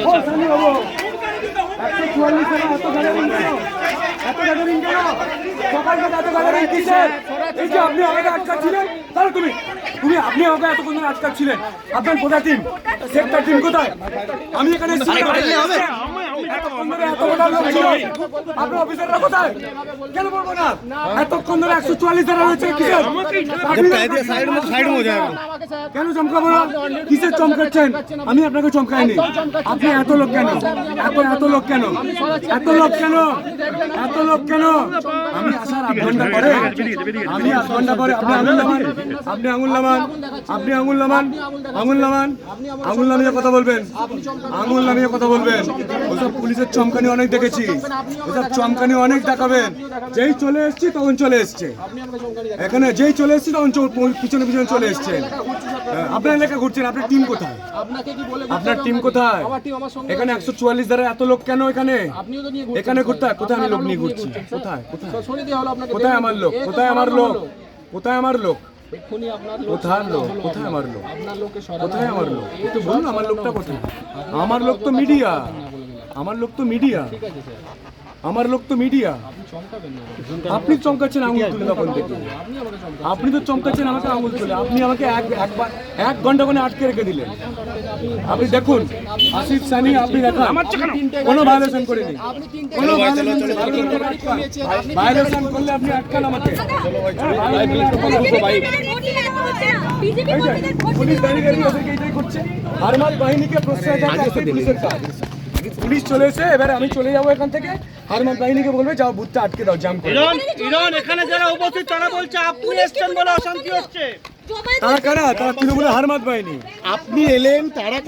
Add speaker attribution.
Speaker 1: ও, সানি একশো চুয়াল্লিশ টাকা এত কেন? কিসের? এই যে আপনি আমাকে আটকাচ্ছিলেন, তুমি। তুমি আপনি আমাকে এতক্ষণ ধরে আটকাচ্ছিলেন আপনার কোথায় টিম সেক্টর টিম কোথায় আমি এখানে এতক্ষণ ধরে এত গোটা লোক ছিল আপনার অফিসাররা কোথায়? কেন বলব না? এতক্ষণ ধরে একশো চুয়াল্লিশ ধারা রয়েছে কিসের? আপনি কেন চমকাবো না? কিসের চমকাচ্ছেন? আমি আপনাকে চমকাইনি। আপনি এত লোক কেন? এত এত লোক কেন? এত লোক কেন? এত লোক কেন? আমি আধ ঘণ্টা পরে আমি আধ ঘণ্টা পরে আপনি আঙুল নামান। আপনি আঙুল নামান। আপনি আঙুল নামান। আঙুল নামান। আঙুল নামিয়ে কথা বলবেন। আঙুল নামিয়ে কথা বলবেন। ওসব পুলিশের চমকানি অনেক দেখেছি। ওসব চমকানি অনেক দেখাবেন। যেই চলে এসছি তখন চলে এসছে। এখানে যেই চলে এসছি তখন পিছনে পিছনে চলে এসছে। হ্যাঁ, আপনার এলাকা ঘুরছেন? আপনার টিম কোথায়? আপনার টিম কোথায়? এখানে একশো চুয়াল্লিশ দ্বারা এত লোক কেন এখানে? এখানে ঘুরতে কোথায় আমি লোক নিয়ে ঘুরছি? কোথায়? কোথায়? কোথায় আমার লোক? কোথায় আমার লোক? কোথায় আমার লোক? কোথায় লোক কোথায় আমার লোক?
Speaker 2: আপনার লোককে সরানো
Speaker 1: কোথায় আমার লোক? একটু বলুন আমার লোকটা কোথায়? আমার লোক তো মিডিয়া। আমার লোক তো মিডিয়া।
Speaker 2: ঠিক আছে স্যার।
Speaker 1: আমার লোক তো মিডিয়া।
Speaker 2: আপনি
Speaker 1: চমকাচ্ছেন আঙুল তুলে তখন থেকে
Speaker 2: আপনি
Speaker 1: আপনি তো চমকাচ্ছেন আমাকে আঙুল তুলে। আপনি আমাকে এক একবার এক ঘণ্টা করে আটকে রেখে দিলেন। আপনি দেখুন আসিফ সানি আপনি দেখান কোনো? ভায়োলেশন করিনি। কোনো ভায়োলেশন করলে আপনি আটকান আমাকে। পুলিশ দাঁড়িয়ে ওদেরকে এটাই করছে। হারমাত বাহিনীকে প্রশ্রয় দেওয়া পুলিশের কাজ। পুলিশ চলে এসে এবারে আমি চলে যাব এখান থেকে। হারমাত বাহিনীকে বলবে যাও বুথটা আটকে দাও জাম করে।
Speaker 3: ইরন এখানে যারা উপস্থিত তারা বলছে আপনি এসছেন বলে অশান্তি হচ্ছে।
Speaker 1: তারা কারা? তারা তৃণমূলের হারমাত পায়নি।
Speaker 4: আপনি এলেন তারা